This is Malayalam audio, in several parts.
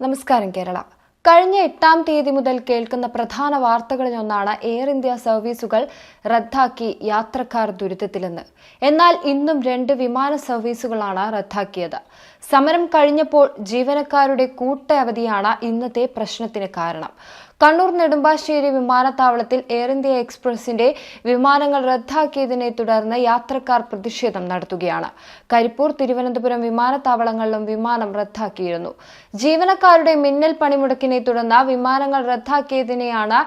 നമസ്കാരം കേരള. കഴിഞ്ഞ എട്ടാം തീയതി മുതൽ കേൾക്കുന്ന പ്രധാന വാർത്തകളിലൊന്നാണ് എയർ ഇന്ത്യ സർവീസുകൾ റദ്ദാക്കി യാത്രക്കാർ ദുരിതത്തിലെന്ന്. എന്നാൽ ഇന്നും രണ്ട് വിമാന സർവീസുകളാണ് റദ്ദാക്കിയത്. സമരം കഴിഞ്ഞപ്പോൾ ജീവനക്കാരുടെ കൂട്ട അവധിയാണ് ഇന്നത്തെ പ്രശ്നത്തിന് കാരണം. കണ്ണൂർ നെടുമ്പാശ്ശേരി വിമാനത്താവളത്തിൽ എയർ ഇന്ത്യ എക്സ്പ്രസിന്റെ വിമാനങ്ങൾ റദ്ദാക്കിയതിനെ തുടർന്ന് യാത്രക്കാർ പ്രതിഷേധം നടത്തുകയാണ്. കരിപ്പൂർ തിരുവനന്തപുരം വിമാനത്താവളങ്ങളിലും വിമാനം റദ്ദാക്കിയിരുന്നു. ജീവനക്കാരുടെ മിന്നൽ പണിമുടക്കിനെ തുടർന്ന് വിമാനങ്ങൾ റദ്ദാക്കിയതിനെയാണ്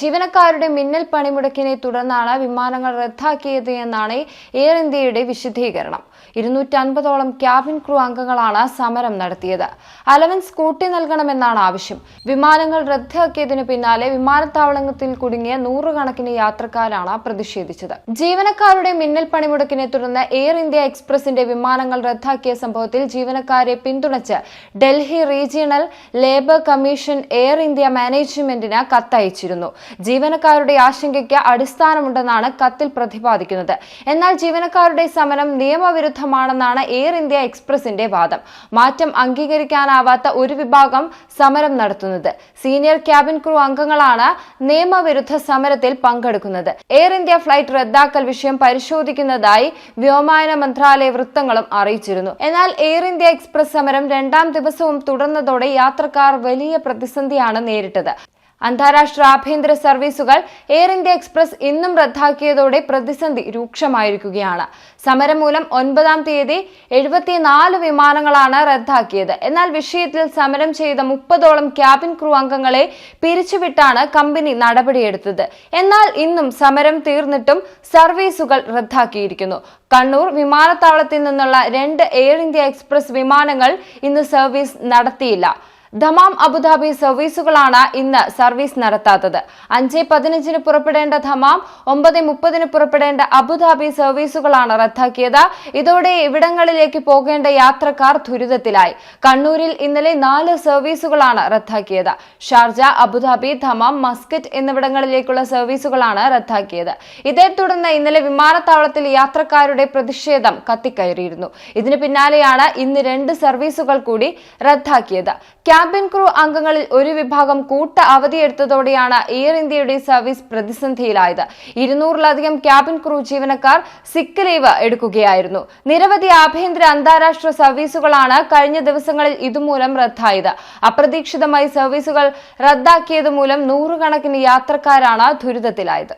ജീവനക്കാരുടെ മിന്നൽ പണിമുടക്കിനെ തുടർന്നാണ് വിമാനങ്ങൾ റദ്ദാക്കിയത് എന്നാണ് എയർ ഇന്ത്യയുടെ വിശദീകരണം. ഇരുന്നൂറ്റൻപതോളം ക്യാബിൻ ക്രൂ അംഗങ്ങളാണ് സമരം നടത്തിയത്. അലവൻസ് കൂട്ടി നൽകണമെന്നാണ് ആവശ്യം. വിമാനങ്ങൾ റദ്ദാക്കിയതിനു പിന്നാലെ വിമാനത്താവളത്തിൽ കുടുങ്ങിയ നൂറുകണക്കിന് യാത്രക്കാരാണ് പ്രതിഷേധിച്ചത്. ജീവനക്കാരുടെ മിന്നൽ പണിമുടക്കിനെ തുടർന്ന് എയർ ഇന്ത്യ എക്സ്പ്രസിന്റെ വിമാനങ്ങൾ റദ്ദാക്കിയ സംഭവത്തിൽ ജീവനക്കാരെ പിന്തുണച്ച് Delhi regional labour commission Air India മാനേജ്മെന്റിന് കത്തയച്ചിരുന്നു. ജീവനക്കാരുടെ ആശങ്കയ്ക്ക് അടിസ്ഥാനമുണ്ടെന്നാണ് കത്തിൽ പ്രതിപാദിക്കുന്നത്. എന്നാൽ ജീവനക്കാരുടെ സമരം നിയമവിരുദ്ധമാണെന്നാണ് എയർ ഇന്ത്യ എക്സ്പ്രസിന്റെ വാദം. മാറ്റം അംഗീകരിക്കാനാവാത്ത ഒരു വിഭാഗം സമരം നടത്തുന്നത്. സീനിയർ ക്യാബിൻ ക്രൂ അംഗങ്ങളാണ് നിയമവിരുദ്ധ സമരത്തിൽ പങ്കെടുക്കുന്നത്. എയർ ഇന്ത്യ ഫ്ലൈറ്റ് റദ്ദാക്കൽ വിഷയം പരിശോധിക്കുന്നതായി വ്യോമയാന മന്ത്രാലയ വൃത്തങ്ങളും അറിയിച്ചിരുന്നു. എന്നാൽ എയർ ഇന്ത്യ എക്സ്പ്രസ് സമരം രണ്ടാം ദിവസവും തുടർന്നതോടെ യാത്രക്കാർ വലിയ പ്രതിസന്ധിയാണ് നേരിട്ടത്. അന്താരാഷ്ട്ര ആഭ്യന്തര സർവീസുകൾ എയർ ഇന്ത്യ എക്സ്പ്രസ് ഇന്നും റദ്ദാക്കിയതോടെ പ്രതിസന്ധി രൂക്ഷമായിരിക്കുകയാണ്. സമരം മൂലം ഒൻപതാം തീയതി എഴുപത്തിനാല് വിമാനങ്ങളാണ് റദ്ദാക്കിയത്. എന്നാൽ വിഷയത്തിൽ സമരം ചെയ്ത മുപ്പതോളം ക്യാബിൻ ക്രൂ അംഗങ്ങളെ പിരിച്ചുവിട്ടാണ് കമ്പനി നടപടിയെടുത്തത്. എന്നാൽ ഇന്നും സമരം തീർന്നിട്ടും സർവീസുകൾ റദ്ദാക്കിയിരിക്കുന്നു. കണ്ണൂർ വിമാനത്താവളത്തിൽ നിന്നുള്ള രണ്ട് എയർ ഇന്ത്യ എക്സ്പ്രസ് വിമാനങ്ങൾ ഇന്ന് സർവീസ് നടത്തിയില്ല. ദമാം അബുദാബി സർവീസുകളാണ് ഇന്ന് സർവീസ് നടത്താത്തത്. അഞ്ച് പതിനഞ്ചിന് പുറപ്പെടേണ്ട ദമാം ഒമ്പത് മുപ്പതിന് പുറപ്പെടേണ്ട അബുദാബി സർവീസുകളാണ് റദ്ദാക്കിയത്. ഇതോടെ ഇവിടങ്ങളിലേക്ക് പോകേണ്ട യാത്രക്കാർ ദുരിതത്തിലായി. കണ്ണൂരിൽ ഇന്നലെ നാല് സർവീസുകളാണ് റദ്ദാക്കിയത്. Sharjah Abu Dhabi Dammam Muscat എന്നിവിടങ്ങളിലേക്കുള്ള സർവീസുകളാണ് റദ്ദാക്കിയത്. ഇതേ തുടർന്ന് ഇന്നലെ വിമാനത്താവളത്തിൽ യാത്രക്കാരുടെ പ്രതിഷേധം കത്തിക്കയറിയിരുന്നു. ഇതിന് പിന്നാലെയാണ് ഇന്ന് രണ്ട് സർവീസുകൾ കൂടി റദ്ദാക്കിയത്. ക്യാബിൻ ക്രൂ അംഗങ്ങളിൽ ഒരു വിഭാഗം കൂട്ട അവധിയെടുത്തതോടെയാണ് എയർ ഇന്ത്യയുടെ സർവീസ് പ്രതിസന്ധിയിലായത്. ഇരുന്നൂറിലധികം ക്യാബിൻ ക്രൂ ജീവനക്കാർ സിക്ക് ലീവ് എടുക്കുകയായിരുന്നു. നിരവധി ആഭ്യന്തര അന്താരാഷ്ട്ര സർവീസുകളാണ് കഴിഞ്ഞ ദിവസങ്ങളിൽ ഇതുമൂലം റദ്ദായത്. അപ്രതീക്ഷിതമായി സർവീസുകൾ റദ്ദാക്കിയതുമൂലം നൂറുകണക്കിന് യാത്രക്കാരാണ് ദുരിതത്തിലായത്.